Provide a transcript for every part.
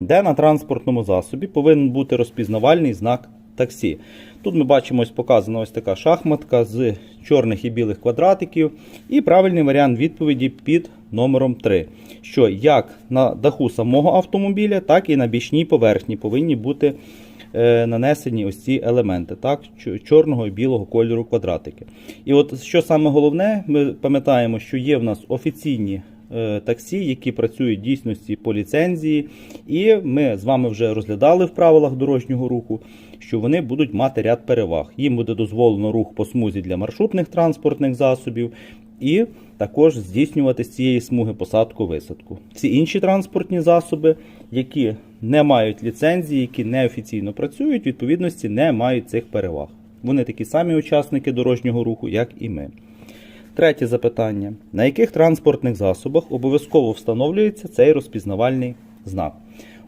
де на транспортному засобі повинен бути розпізнавальний знак таксі. Тут ми бачимо ось показана ось така шахматка з чорних і білих квадратиків, і правильний варіант відповіді під номером 3, що як на даху самого автомобіля, так і на бічній поверхні повинні бути е, нанесені ось ці елементи, так, чо- чорного і білого кольору квадратики. І от що саме головне, ми пам'ятаємо, що є в нас офіційні таксі, які працюють в дійсності по ліцензії, і ми з вами вже розглядали в правилах дорожнього руху, що вони будуть мати ряд переваг. Їм буде дозволено рух по смузі для маршрутних транспортних засобів. І також здійснювати з цієї смуги посадку висадку. Всі інші транспортні засоби, які не мають ліцензії, які неофіційно працюють, відповідності не мають цих переваг. Вони такі самі учасники дорожнього руху, як і ми. Третє запитання: на яких транспортних засобах обов'язково встановлюється цей розпізнавальний знак?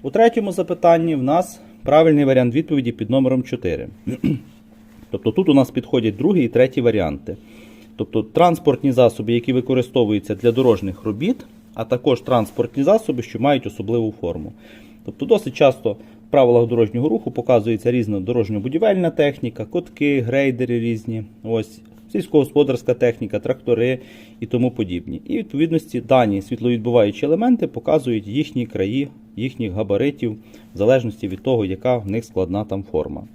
У третьому запитанні в нас правильний варіант відповіді під номером 4. Тобто тут у нас підходять другий і третій варіанти. Тобто транспортні засоби, які використовуються для дорожніх робіт, а також транспортні засоби, що мають особливу форму. Тобто досить часто в правилах дорожнього руху показується різна дорожньо-будівельна техніка, котки, грейдери різні, ось, сільськогосподарська техніка, трактори і тому подібні. І відповідності дані світловідбуваючі елементи показують їхні краї, їхніх габаритів, в залежності від того, яка в них складна там форма.